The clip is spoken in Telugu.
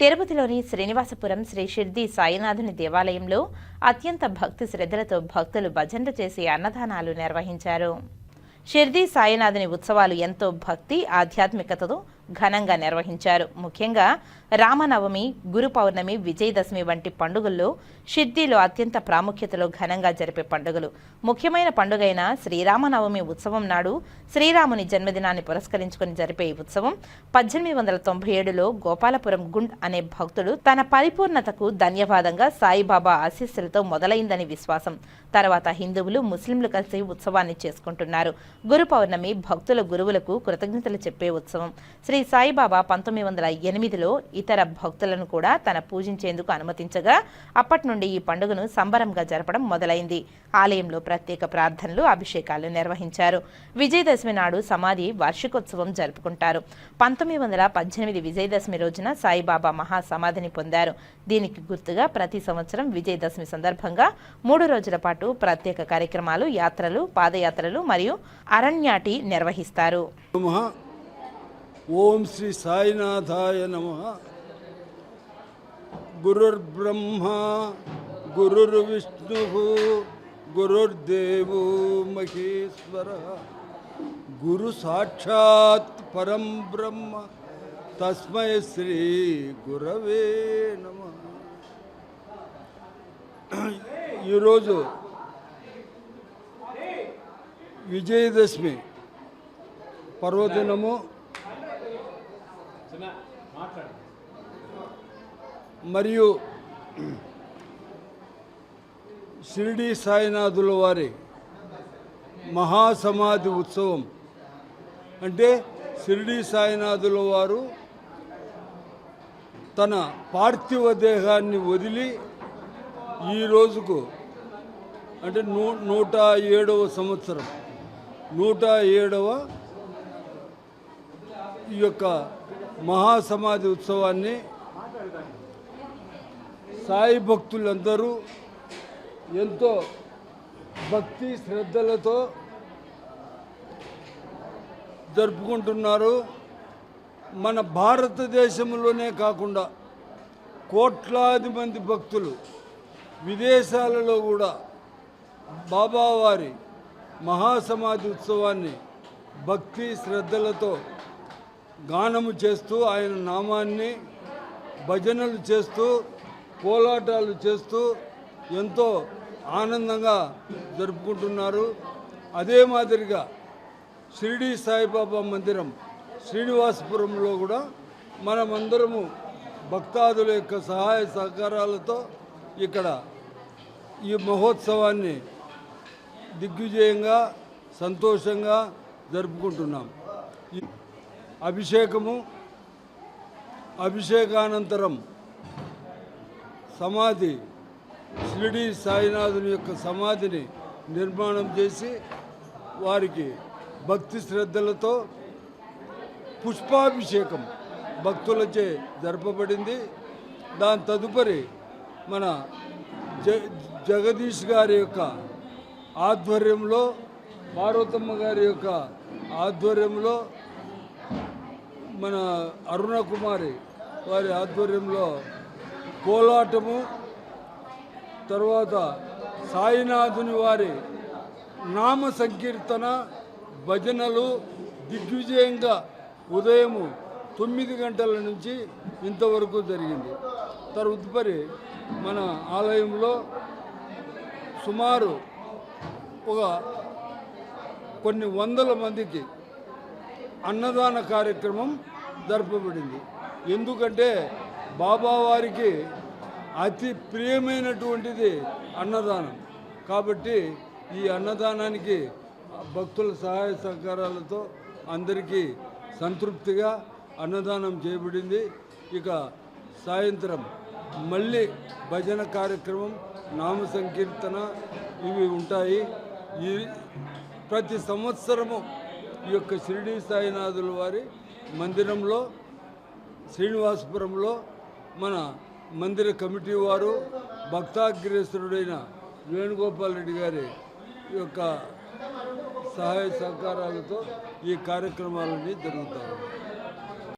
తిరుపతిలోని శ్రీనివాసపురం శ్రీ షిర్ది సాయినాథుని దేవాలయంలో అత్యంత భక్తి శ్రద్ధలతో భక్తులు భజనలు చేసి అన్నదానాలు నిర్వహించారు. షిర్ది సాయినాథుని ఉత్సవాలు ఎంతో భక్తి ఆధ్యాత్మికతతో ఘనంగా నిర్వహించారు. ముఖ్యంగా రామనవమి గురు పౌర్ణమి విజయదశమి వంటి పండుగల్లో షిర్డీలో అత్యంత ప్రాముఖ్యతలో ఘనంగా జరిపే పండుగలు. ముఖ్యమైన పండుగైన శ్రీరామనవమి ఉత్సవం నాడు శ్రీరాముని జన్మదినాన్ని పురస్కరించుకుని జరిపే ఈ ఉత్సవం పద్దెనిమిది వందల తొంభై ఏడులో గోపాలపురం గుండ్ అనే భక్తుడు తన పరిపూర్ణతకు ధన్యవాదంగా సాయిబాబా ఆశీస్సులతో మొదలైందని విశ్వాసం. తర్వాత హిందువులు ముస్లింలు కలిసి ఉత్సవాన్ని చేసుకుంటున్నారు. గురు పౌర్ణమి భక్తుల గురువులకు కృతజ్ఞతలు చెప్పే ఉత్సవం. శ్రీ సాయిబాబా పంతొమ్మిది వందల ఎనిమిదిలో ఇతర భక్తులను కూడా తన పూజించేందుకు అనుమతించగా అప్పటి నుండి ఈ పండుగను సంబరంగా జరపడం మొదలైంది. ఆలయంలో ప్రత్యేక ప్రార్థనలు అభిషేకాలు నిర్వహించారు. విజయదశమి నాడు సమాధి వార్షికోత్సవం జరుపుకుంటారు. పంతొమ్మిది వందల పద్దెనిమిది విజయదశమి రోజున సాయిబాబా మహాసమాధిని పొందారు. దీనికి గుర్తుగా ప్రతి సంవత్సరం విజయదశమి సందర్భంగా మూడు రోజుల పాటు ప్రత్యేక కార్యక్రమాలు యాత్రలు పాదయాత్రలు మరియు అరణ్యాటి నిర్వహిస్తారు. నమ ఓం శ్రీ సాయినాథాయ నమ గురుర్బ్రహ్మ గురుర్విష్ణు గురుర్దేవో మహేశ్వర గురు సాక్షాత్ పరం బ్రహ్మ తస్మై శ్రీ గురవే నమ ఈరోజు విజయదశమి పర్వదినము మరియు షిరిడి సాయినాథుల వారి మహాసమాధి ఉత్సవం. అంటే షిరిడి సాయినాథుల వారు తన పార్థివ దేహాన్ని వదిలి ఈ రోజుకు అంటే నూ నూట ఏడవ సంవత్సరం. నూట ఏడవ ఈ యొక్క మహాసమాధి ఉత్సవాన్ని సాయి భక్తులందరూ ఎంతో భక్తి శ్రద్ధలతో జరుపుకుంటున్నారు. మన భారతదేశంలోనే కాకుండా కోట్లాది మంది భక్తులు విదేశాలలో కూడా బాబావారి మహాసమాధి ఉత్సవాన్ని భక్తి శ్రద్ధలతో గానము చేస్తూ ఆయన నామాన్ని భజనలు చేస్తూ కోలాటాలు చేస్తూ ఎంతో ఆనందంగా జరుపుకుంటున్నారు. అదే మాదిరిగా షిరిడి సాయిబాబా మందిరం శ్రీనివాసపురంలో కూడా మనమందరము భక్తాదుల యొక్క సహాయ సహకారాలతో ఇక్కడ ఈ మహోత్సవాన్ని దిగ్విజయంగా సంతోషంగా జరుపుకుంటున్నాం. అభిషేకము అభిషేకానంతరం సమాధి షిరిడి సాయినాథుని యొక్క సమాధిని నిర్మాణం చేసి వారికి భక్తి శ్రద్ధలతో పుష్పాభిషేకం భక్తులచే జరపబడింది. దాని తదుపరి మన జ జగదీష్ గారి యొక్క ఆధ్వర్యంలో పార్వతమ్మ గారి యొక్క ఆధ్వర్యంలో మన అరుణ కుమారి వారి ఆధ్వర్యంలో కోలాటము తర్వాత సాయినాథుని వారి నామ సంకీర్తన భజనలు దిగ్విజయంగా ఉదయము తొమ్మిది గంటల నుంచి ఇంతవరకు జరిగింది. తరుపరి మన ఆలయంలో సుమారు ఒక కొన్ని వందల మందికి అన్నదాన కార్యక్రమం జరపబడింది. ఎందుకంటే బాబావారికి అతి ప్రియమైనటువంటిది అన్నదానం. కాబట్టి ఈ అన్నదానానికి భక్తుల సహాయ సహకారాలతో అందరికీ సంతృప్తిగా అన్నదానం చేయబడింది. ఇక సాయంత్రం మళ్ళీ భజన కార్యక్రమం నామ సంకీర్తన ఇవి ఉంటాయి. ఈ ప్రతి సంవత్సరము ఈ యొక్క షిరిడి సాయినాథుల వారి మందిరంలో శ్రీనివాసపురంలో మన మందిర కమిటీ వారు భక్తాగ్రేసరుడైన వేణుగోపాల్ రెడ్డి గారి యొక్క సహాయ సహకారాలతో ఈ కార్యక్రమాలన్నీ జరుగుతాయి